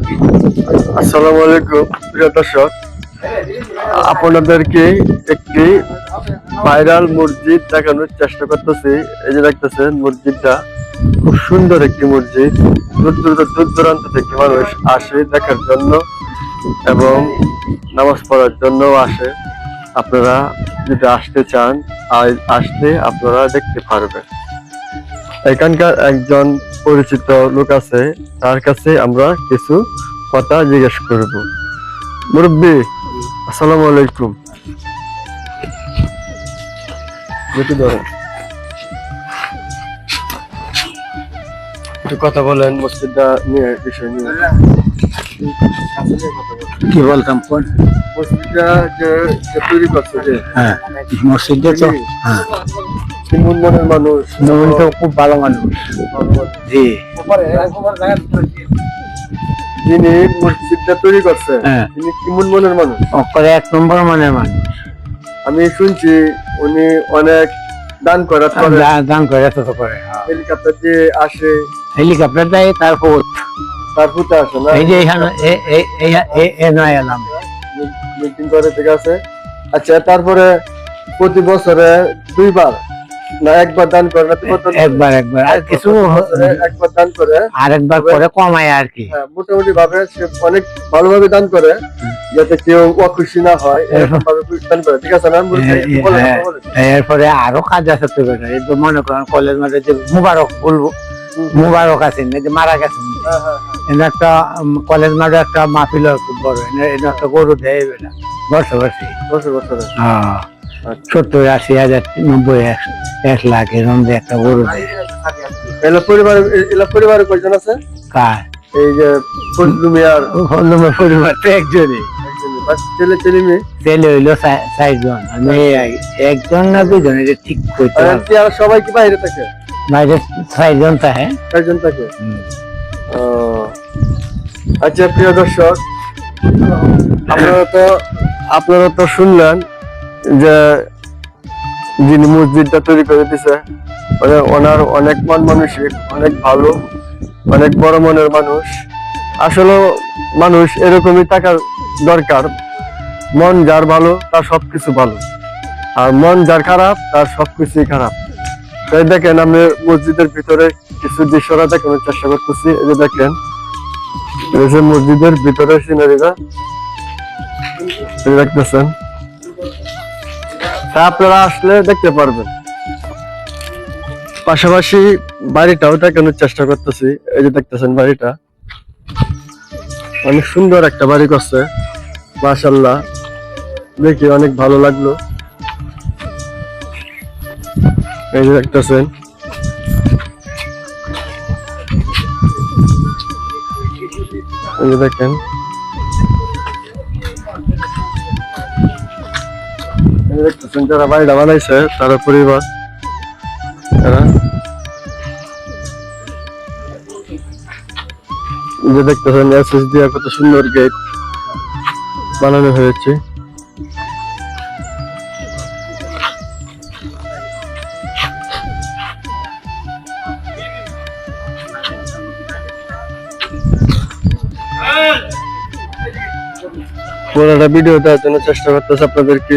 আসসালামু আলাইকুম, প্রিয় দর্শক। আপনাদেরকে একটি ভাইরাল মসজিদ দেখানোর চেষ্টা করতেছি। এই যে দেখতেছেন, মসজিদটা খুব সুন্দর একটি মসজিদ। দূর দূর দূর দূরান্ত থেকে মানুষ আসে দেখার জন্য এবং নামাজ পড়ার জন্য আসে। আপনারা যদি আসতে চান আ- আসলে আপনারা দেখতে পারবেন। এখানকার একজন পরিচিত লোক আছে তার কাছে আমরা কিছু কথা জিজ্ঞেস করব। মুরব্বী আসসালামু আলাইকুম। ধরেন একটু কথা বলেন মসজিদটা নিয়ে বিষয় নিয়ে। কি বলতাম কোন? মসজিদটা যে তৈরি করছে হ্যাঁ মসজিদে তো হ্যাঁ। তিন মনের মানুষ নবীন তো খুব ভালো মানুষ। জি। যিনি মসজিদটা তৈরি করছে হ্যাঁ। তিনি কিমন মনের মানুষ। অকরে এক নম্বর মনের মানুষ। আমি শুনছি উনি অনেক দান দা- দান করে এত তো করে হ্যাঁ। হেলিকপ্টার দিয়ে আসে। হেলিকপ্টার দেয় তারপর তার ফুটে আসে না? এই যে এখানে এ নয় এলাম। মিটিং করে ঠিক আছে। আচ্ছা তারপরে প্রতি বছরে দুইবার না একবার দান করে না একবার একবার। আর কিছু একবার দান করে আরেকবার করে কমায় আর কি। হ্যাঁ, মোটামুটি ভাবে সে অনেক ভালোভাবে দান করে যাতে কেউ অখুশি না হয় এরকম ভাবে দান করে। ঠিক আছে না বলছি, হ্যাঁ, বলেন, হ্যাঁ। বলেন। এরপরে আরও কাজ আছে তো বেটা এই তো মনে করেন কলেজ মাঠে যে মুবারক বলব মুবারক আছেন যে মারা গেছেন হ্যাঁ, হ্যাঁ, এনে একটা কলেজ মাঠে একটা মাহফিল হয় খুব বড়। এনে একটা গরু দেয় বেটা বসে বসে। বছর বছরে হ্যাঁ। সত্তর আশি হাজার নব্বই এক লাখ এরকম একটা গরু দেয়। এলা পরিবারে এলা পরিবারে কয়জন আছে? কার? এই যে ফজলু মিয়ার পরিবার তো একজনই। একজন, বাস ছেলে ছেলে মেয়ে? ছেলে হইল চার- চারজন আমি একজন না দুজন এটা ঠিক করতে আর আর সবাই কি বাইরে থাকে? বাইরে চারজন থাকে। একজন থাকে? আচ্ছা প্রিয় দর্শক আপনারা তো আপনারা তো শুনলেন যে যিনি মসজিদটা তৈরি করে দিছে মানে ওনার অনেক মন মানসিক, অনেক ভালো, অনেক বড় মনের মানুষ। আসলে মানুষ এরকমই থাকার দরকার। মন যার ভালো, তার সবকিছু ভালো। আর মন যার খারাপ, তার সবকিছুই খারাপ। তাই দেখেন, আমি মসজিদের ভিতরে কিছু দৃশ্যরা দেখানোর চেষ্টা করতেছি। এই যে দেখেন মসজিদের ভিতরে সিনারিটা দেখতেছেন। তা আপনারা আসলে দেখতে পারবেন। পাশাপাশি বাড়িটাও দেখানোর চেষ্টা করতেছি। এই যে দেখতেছেন বাড়িটা। অনেক সুন্দর একটা বাড়ি করছে। মাশাল্লাহ দেখি অনেক ভালো লাগল। এই যে দেখতেছেন। এই যে দেখেন। যে দেখতেছেন যারা বাড়িটা বানাইছে, তারা পরিবার। এই যে দেখতেছেন, এসএস দিয়া কত সুন্দর গেট বানানো হয়েছে। পুরোটা ভিডিও দেওয়ার জন্য চেষ্টা করতেছে আপনাদেরকে।